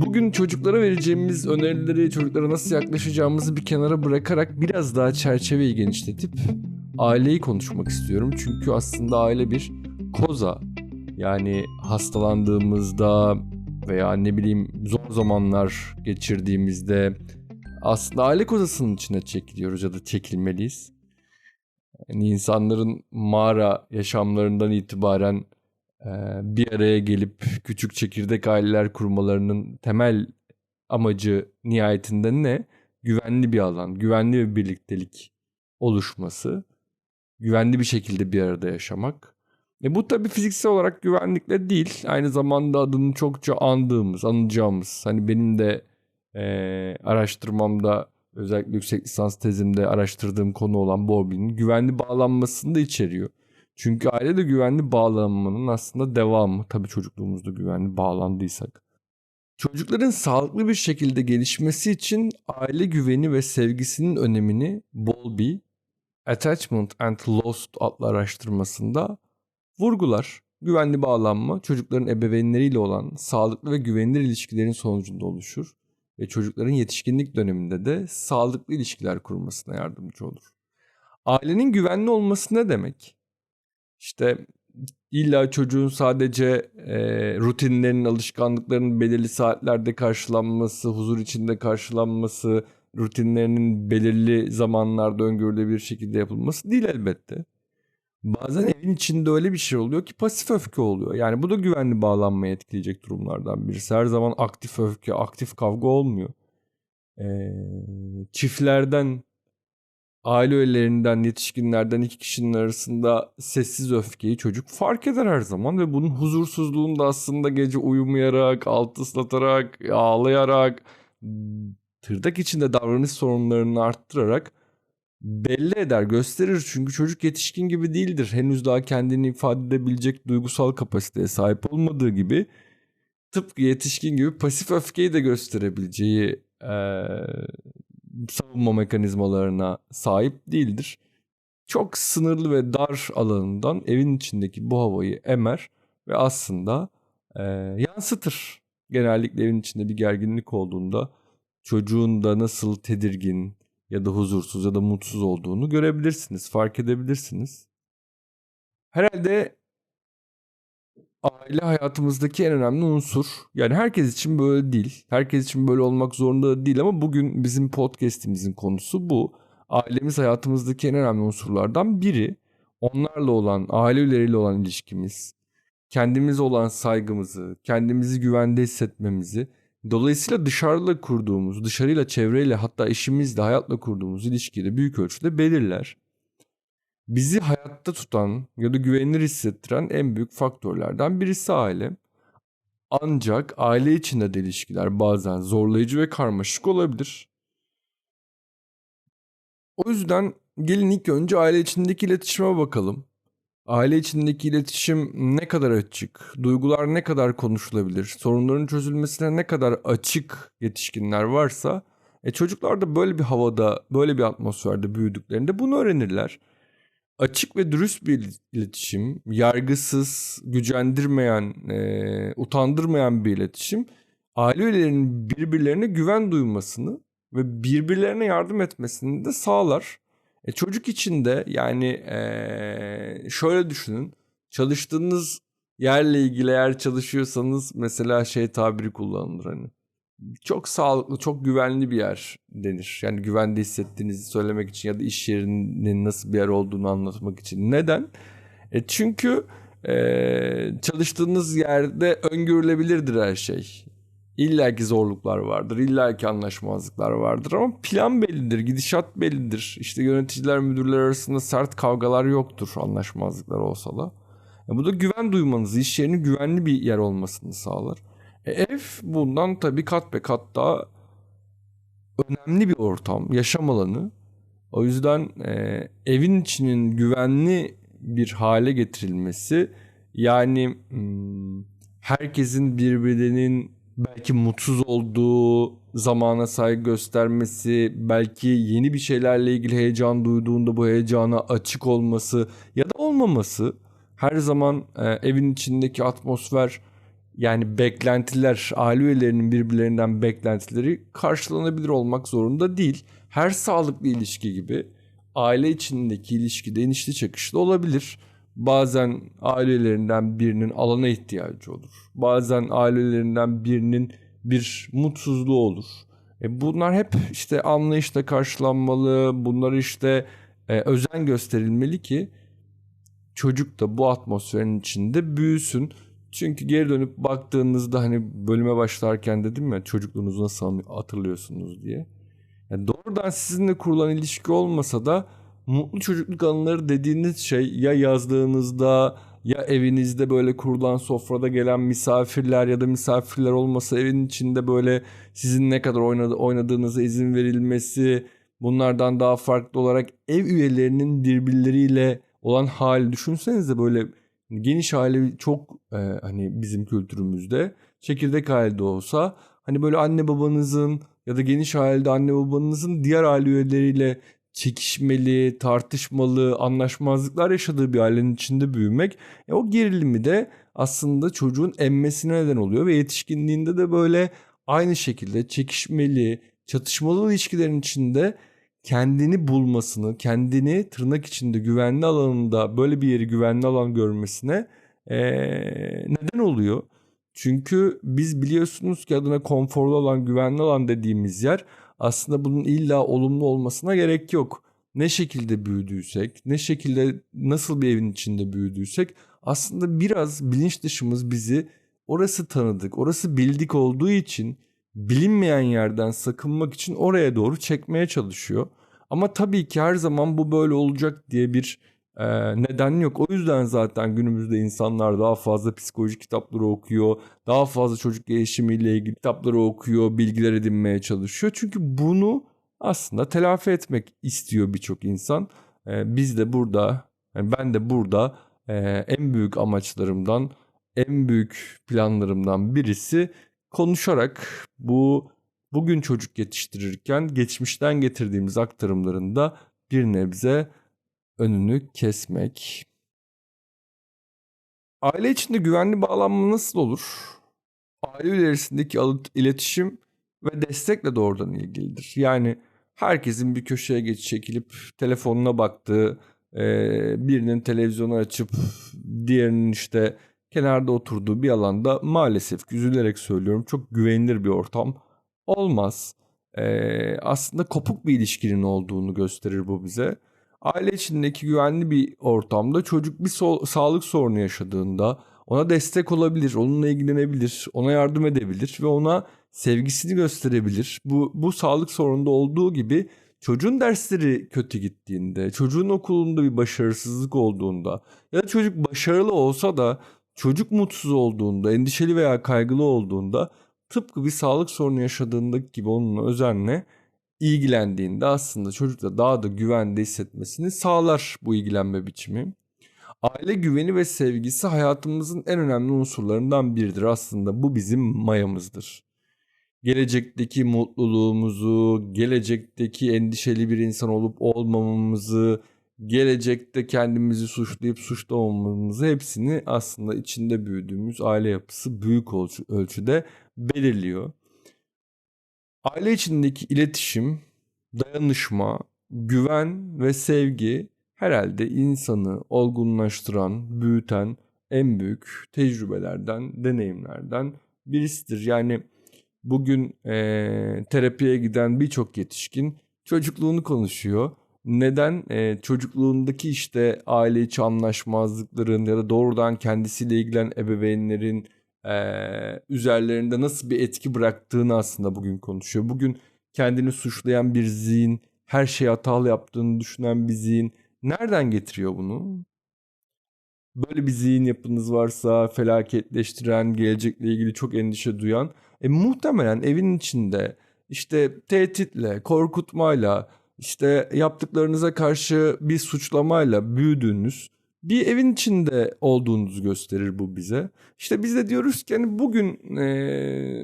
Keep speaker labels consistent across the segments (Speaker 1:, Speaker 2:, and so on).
Speaker 1: Bugün çocuklara vereceğimiz önerileri, çocuklara nasıl yaklaşacağımızı bir kenara bırakarak biraz daha çerçeveyi genişletip aileyi konuşmak istiyorum. Çünkü aslında aile bir koza. Yani hastalandığımızda veya ne bileyim zor zamanlar geçirdiğimizde aslında aile kozasının içine çekiliyoruz ya da çekilmeliyiz. Yani insanların mağara yaşamlarından itibaren bir araya gelip küçük çekirdek aileler kurmalarının temel amacı nihayetinde ne? Güvenli bir alan, güvenli bir birliktelik oluşması, güvenli bir şekilde bir arada yaşamak. E bu tabii fiziksel olarak güvenlikle değil, aynı zamanda adını çokça andığımız, anacağımız, hani benim de e, araştırmamda özellikle yüksek lisans tezimde araştırdığım konu olan Bowlby'nin güvenli bağlanmasını da içeriyor. Çünkü aile de güvenli bağlanmanın aslında devamı. Tabii çocukluğumuzda güvenli bağlandıysak. Çocukların sağlıklı bir şekilde gelişmesi için aile güveni ve sevgisinin önemini Bowlby, Attachment and Lost adlı araştırmasında vurgular. Güvenli bağlanma çocukların ebeveynleriyle olan sağlıklı ve güvenilir ilişkilerin sonucunda oluşur ve çocukların yetişkinlik döneminde de sağlıklı ilişkiler kurmasına yardımcı olur. Ailenin güvenli olması ne demek? İşte illa çocuğun sadece e, rutinlerinin, alışkanlıklarının belirli saatlerde karşılanması, huzur içinde karşılanması, rutinlerinin belirli zamanlarda öngörülebilir şekilde yapılması değil elbette. Bazen evin içinde öyle bir şey oluyor ki pasif öfke oluyor. Yani bu da güvenli bağlanmayı etkileyecek durumlardan birisi. Her zaman aktif öfke, aktif kavga olmuyor. Ee, çiftlerden, aile üyelerinden, yetişkinlerden iki kişinin arasında sessiz öfkeyi çocuk fark eder her zaman. Ve bunun huzursuzluğunu da aslında gece uyumayarak, alt ıslatarak, ağlayarak, tırdak içinde davranış sorunlarını arttırarak belli eder, gösterir. Çünkü çocuk yetişkin gibi değildir. Henüz daha kendini ifade edebilecek duygusal kapasiteye sahip olmadığı gibi tıpkı yetişkin gibi pasif öfkeyi de gösterebileceği e, savunma mekanizmalarına sahip değildir. Çok sınırlı ve dar alanından evin içindeki bu havayı emer ve aslında e, yansıtır. Genellikle evin içinde bir gerginlik olduğunda çocuğun da nasıl tedirgin, ya da huzursuz ya da mutsuz olduğunu görebilirsiniz, fark edebilirsiniz. Herhalde aile hayatımızdaki en önemli unsur. Yani herkes için böyle değil. Herkes için böyle olmak zorunda değil ama bugün bizim podcast'imizin konusu bu. Ailemiz hayatımızdaki en önemli unsurlardan biri. Onlarla olan, aile üyeleriyle olan ilişkimiz, kendimize olan saygımızı, kendimizi güvende hissetmemizi Dolayısıyla dışarıda kurduğumuz, dışarıyla, çevreyle hatta işimizle, hayatla kurduğumuz ilişkiyi de büyük ölçüde belirler. Bizi hayatta tutan ya da güvenilir hissettiren en büyük faktörlerden birisi aile. Ancak aile içinde de ilişkiler bazen zorlayıcı ve karmaşık olabilir. O yüzden gelin ilk önce aile içindeki iletişime bakalım. Aile içindeki iletişim ne kadar açık, duygular ne kadar konuşulabilir, sorunların çözülmesine ne kadar açık yetişkinler varsa e çocuklar da böyle bir havada, böyle bir atmosferde büyüdüklerinde bunu öğrenirler. Açık ve dürüst bir iletişim, yargısız, gücendirmeyen, e, utandırmayan bir iletişim aile üyelerinin birbirlerine güven duymasını ve birbirlerine yardım etmesini de sağlar. E, çocuk için de yani e, şöyle düşünün. Çalıştığınız yerle ilgili eğer çalışıyorsanız mesela şey tabiri kullanılır hani. Çok sağlıklı, çok güvenli bir yer denir. Yani güvende hissettiğinizi söylemek için ya da iş yerinin nasıl bir yer olduğunu anlatmak için. Neden? E çünkü e, çalıştığınız yerde öngörülebilirdir her şey. İlla ki zorluklar vardır, illa ki anlaşmazlıklar vardır ama plan bellidir, gidişat bellidir. İşte yöneticiler, müdürler arasında sert kavgalar yoktur anlaşmazlıklar olsa da. E bu da güven duymanızı, iş yerinin güvenli bir yer olmasını sağlar. E ev bundan tabii kat be kat daha önemli bir ortam, yaşam alanı. O yüzden e, evin içinin güvenli bir hale getirilmesi yani hmm, herkesin birbirinin belki mutsuz olduğu zamana saygı göstermesi, belki yeni bir şeylerle ilgili heyecan duyduğunda bu heyecana açık olması ya da olmaması her zaman e, evin içindeki atmosfer Yani beklentiler, aile üyelerinin birbirlerinden beklentileri karşılanabilir olmak zorunda değil. Her sağlıklı ilişki gibi aile içindeki ilişki de inişli çakışlı olabilir. Bazen ailelerinden birinin alana ihtiyacı olur. Bazen ailelerinden birinin bir mutsuzluğu olur. E bunlar hep işte anlayışla karşılanmalı. Bunlar işte e, özen gösterilmeli ki çocuk da bu atmosferin içinde büyüsün. Çünkü geri dönüp baktığınızda hani bölüme başlarken dedim ya çocukluğunuzu nasıl hatırlıyorsunuz diye. Yani doğrudan sizinle kurulan ilişki olmasa da mutlu çocukluk anıları dediğiniz şey ya yazdığınızda ya evinizde böyle kurulan sofrada gelen misafirler ya da misafirler olmasa evin içinde böyle sizin ne kadar oynadı, oynadığınıza izin verilmesi bunlardan daha farklı olarak ev üyelerinin birbirleriyle olan hali düşünsenize böyle geniş aile çok e, hani bizim kültürümüzde çekirdek ailede olsa hani böyle anne babanızın ya da geniş ailede anne babanızın diğer aile üyeleriyle çekişmeli, tartışmalı, anlaşmazlıklar yaşadığı bir ailenin içinde büyümek e, o gerilimi de aslında çocuğun emmesine neden oluyor ve yetişkinliğinde de böyle aynı şekilde çekişmeli, çatışmalı ilişkilerin içinde kendini bulmasını, kendini tırnak içinde güvenli alanında böyle bir yeri güvenli alan görmesine ee, neden oluyor. Çünkü biz biliyorsunuz ki adına konforlu olan, güvenli alan dediğimiz yer aslında bunun illa olumlu olmasına gerek yok. Ne şekilde büyüdüysek, ne şekilde nasıl bir evin içinde büyüdüysek aslında biraz bilinç dışımız bizi orası tanıdık, orası bildik olduğu için bilinmeyen yerden sakınmak için oraya doğru çekmeye çalışıyor. Ama tabii ki her zaman bu böyle olacak diye bir e, neden yok. O yüzden zaten günümüzde insanlar daha fazla psikoloji kitapları okuyor. Daha fazla çocuk gelişimiyle ilgili kitapları okuyor, bilgiler edinmeye çalışıyor. Çünkü bunu aslında telafi etmek istiyor birçok insan. E, biz de burada, yani ben de burada e, en büyük amaçlarımdan, en büyük planlarımdan birisi konuşarak bu bugün çocuk yetiştirirken geçmişten getirdiğimiz aktarımlarında bir nebze önünü kesmek. Aile içinde güvenli bağlanma nasıl olur? Aile üyelerindeki iletişim ve destekle doğrudan ilgilidir. Yani herkesin bir köşeye geç çekilip telefonuna baktığı, birinin televizyonu açıp diğerinin işte kenarda oturduğu bir alanda maalesef üzülerek söylüyorum çok güvenilir bir ortam olmaz. aslında kopuk bir ilişkinin olduğunu gösterir bu bize aile içindeki güvenli bir ortamda çocuk bir so- sağlık sorunu yaşadığında ona destek olabilir, onunla ilgilenebilir, ona yardım edebilir ve ona sevgisini gösterebilir. Bu bu sağlık sorununda olduğu gibi çocuğun dersleri kötü gittiğinde, çocuğun okulunda bir başarısızlık olduğunda ya da çocuk başarılı olsa da çocuk mutsuz olduğunda, endişeli veya kaygılı olduğunda tıpkı bir sağlık sorunu yaşadığındaki gibi onunla özenle ilgilendiğinde aslında çocukta daha da güvende hissetmesini sağlar bu ilgilenme biçimi. Aile güveni ve sevgisi hayatımızın en önemli unsurlarından biridir aslında. Bu bizim mayamızdır. Gelecekteki mutluluğumuzu, gelecekteki endişeli bir insan olup olmamamızı, gelecekte kendimizi suçlayıp suçlamamamızı hepsini aslında içinde büyüdüğümüz aile yapısı büyük ölçüde belirliyor. Aile içindeki iletişim, dayanışma, güven ve sevgi herhalde insanı olgunlaştıran, büyüten en büyük tecrübelerden, deneyimlerden birisidir. Yani bugün e, terapiye giden birçok yetişkin çocukluğunu konuşuyor. Neden? E, çocukluğundaki işte aile içi anlaşmazlıkların ya da doğrudan kendisiyle ilgilen ebeveynlerin e, üzerlerinde nasıl bir etki bıraktığını aslında bugün konuşuyor. Bugün kendini suçlayan bir zihin, her şeyi hatalı yaptığını düşünen bir zihin nereden getiriyor bunu? Böyle bir zihin yapınız varsa felaketleştiren, gelecekle ilgili çok endişe duyan, e, muhtemelen evin içinde işte tehditle, korkutmayla, işte yaptıklarınıza karşı bir suçlamayla büyüdüğünüz bir evin içinde olduğunuzu gösterir bu bize. İşte biz de diyoruz ki hani bugün e,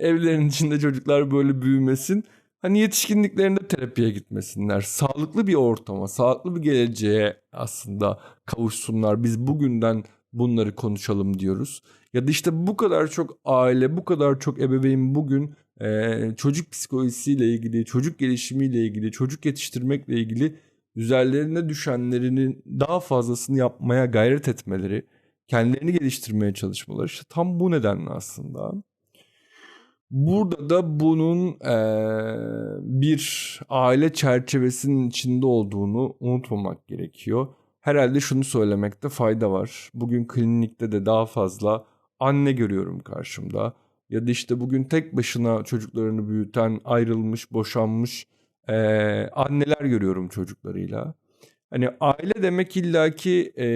Speaker 1: evlerin içinde çocuklar böyle büyümesin. Hani yetişkinliklerinde terapiye gitmesinler. Sağlıklı bir ortama, sağlıklı bir geleceğe aslında kavuşsunlar. Biz bugünden bunları konuşalım diyoruz. Ya da işte bu kadar çok aile, bu kadar çok ebeveyn bugün e, çocuk psikolojisiyle ilgili, çocuk gelişimiyle ilgili, çocuk yetiştirmekle ilgili üzerlerine düşenlerinin daha fazlasını yapmaya gayret etmeleri, kendilerini geliştirmeye çalışmaları işte tam bu nedenle aslında. Burada da bunun e, bir aile çerçevesinin içinde olduğunu unutmamak gerekiyor. Herhalde şunu söylemekte fayda var. Bugün klinikte de daha fazla anne görüyorum karşımda. Ya da işte bugün tek başına çocuklarını büyüten, ayrılmış, boşanmış e, anneler görüyorum çocuklarıyla. Hani aile demek illaki e,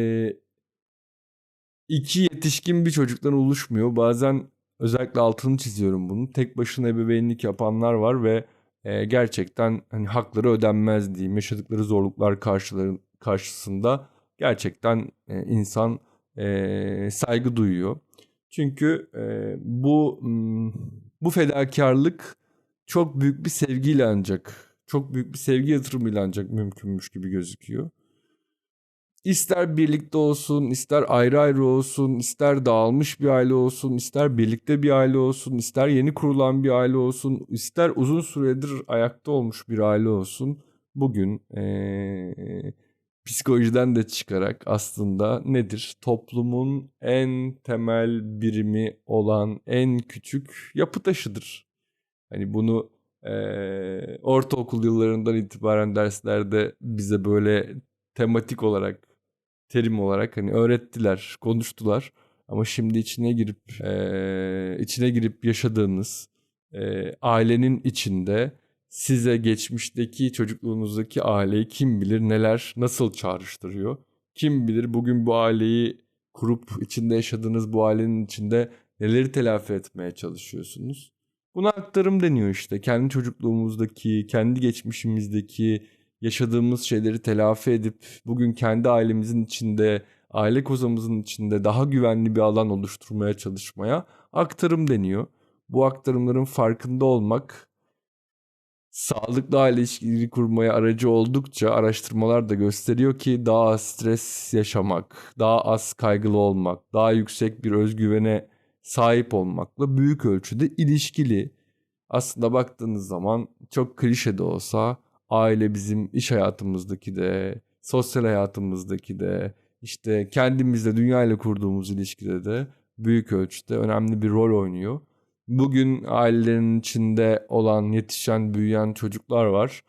Speaker 1: iki yetişkin bir çocuktan oluşmuyor. Bazen özellikle altını çiziyorum bunu. Tek başına ebeveynlik yapanlar var ve e, gerçekten hani hakları ödenmez diyeyim. Yaşadıkları zorluklar karşıların karşısında gerçekten e, insan e, saygı duyuyor. Çünkü e, bu bu fedakarlık çok büyük bir sevgiyle ancak, çok büyük bir sevgi yatırımıyla ancak mümkünmüş gibi gözüküyor. İster birlikte olsun, ister ayrı ayrı olsun, ister dağılmış bir aile olsun, ister birlikte bir aile olsun, ister yeni kurulan bir aile olsun, ister uzun süredir ayakta olmuş bir aile olsun. Bugün ee, psikolojiden de çıkarak aslında nedir? Toplumun en temel birimi olan en küçük yapı taşıdır. Hani bunu e, ortaokul yıllarından itibaren derslerde bize böyle tematik olarak, terim olarak hani öğrettiler, konuştular. Ama şimdi içine girip e, içine girip yaşadığınız e, ailenin içinde size geçmişteki çocukluğunuzdaki aileyi kim bilir neler nasıl çağrıştırıyor? Kim bilir bugün bu aileyi kurup içinde yaşadığınız bu ailenin içinde neleri telafi etmeye çalışıyorsunuz? Buna aktarım deniyor işte. Kendi çocukluğumuzdaki, kendi geçmişimizdeki yaşadığımız şeyleri telafi edip bugün kendi ailemizin içinde, aile kozamızın içinde daha güvenli bir alan oluşturmaya çalışmaya aktarım deniyor. Bu aktarımların farkında olmak sağlıklı aile ilişkileri kurmaya aracı oldukça araştırmalar da gösteriyor ki daha az stres yaşamak, daha az kaygılı olmak, daha yüksek bir özgüvene sahip olmakla büyük ölçüde ilişkili. Aslında baktığınız zaman çok klişe de olsa aile bizim iş hayatımızdaki de, sosyal hayatımızdaki de, işte kendimizle, dünya ile kurduğumuz ilişkide de büyük ölçüde önemli bir rol oynuyor. Bugün ailelerin içinde olan, yetişen, büyüyen çocuklar var.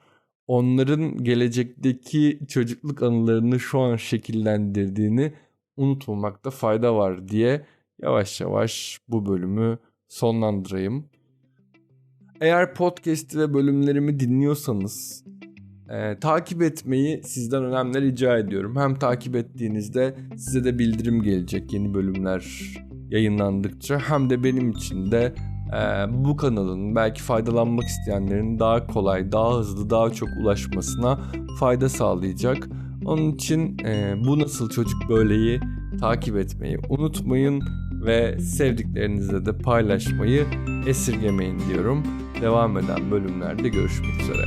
Speaker 1: Onların gelecekteki çocukluk anılarını şu an şekillendirdiğini unutmamakta fayda var diye yavaş yavaş bu bölümü sonlandırayım. Eğer podcast ve bölümlerimi dinliyorsanız e, takip etmeyi sizden önemli rica ediyorum. Hem takip ettiğinizde size de bildirim gelecek yeni bölümler yayınlandıkça hem de benim için de e, bu kanalın belki faydalanmak isteyenlerin daha kolay, daha hızlı, daha çok ulaşmasına fayda sağlayacak. Onun için e, bu nasıl çocuk böyleyi takip etmeyi unutmayın ve sevdiklerinizle de paylaşmayı esirgemeyin diyorum. Devam eden bölümlerde görüşmek üzere.